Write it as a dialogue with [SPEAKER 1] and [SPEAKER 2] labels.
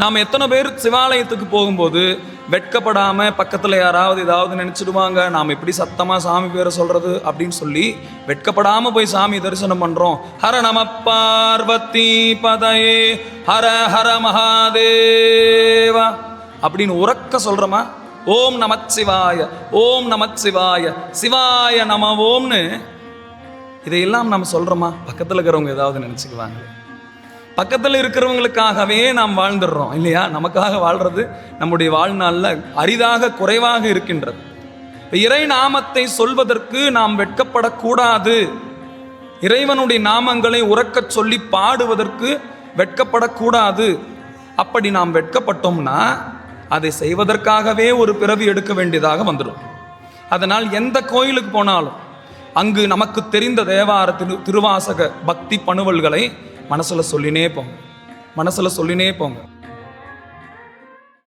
[SPEAKER 1] நாம் எத்தனை பேர் சிவாலயத்துக்கு போகும்போது வெட்கப்படாமல் பக்கத்தில் யாராவது ஏதாவது நினச்சிடுவாங்க நாம் எப்படி சத்தமாக சாமி பேரை சொல்றது? அப்படின்னு சொல்லி வெட்கப்படாம போய் சாமி தரிசனம் பண்றோம். ஹர நம பார்வதி பதயே ஹர ஹர மகாதேவா அப்படின்னு உறக்க சொல்றோமா? ஓம் நமச்சிவாய ஓம் நமச்சிவாய சிவாய நம ஓம்னு இதையெல்லாம் நம்ம சொல்றோமா? பக்கத்தில் இருக்கிறவங்க ஏதாவது நினச்சிக்குவாங்க பக்கத்தில் இருக்கிறவங்களுக்காகவே நாம் வாழ்ந்துடுறோம் இல்லையா? நமக்காக வாழ்றது நம்முடைய வாழ்நாளில் அரிதாக குறைவாக இருக்கின்றது. இறை நாமத்தை சொல்வதற்கு நாம் வெட்கப்படக்கூடாது. இறைவனுடைய நாமங்களை உறக்கச் சொல்லி பாடுவதற்கு வெட்கப்படக்கூடாது. அப்படி நாம் வெட்கப்பட்டோம்னா அதை செய்வதற்காகவே ஒரு பிறவி எடுக்க வேண்டியதாக வந்துடும். அதனால் எந்த கோயிலுக்கு போனாலும் அங்கு நமக்கு தெரிந்த தேவார திரு திருவாசக பக்தி பணுவல்களை மனசில் சொல்லினே போங்க. மனசில் சொல்லினே போங்க.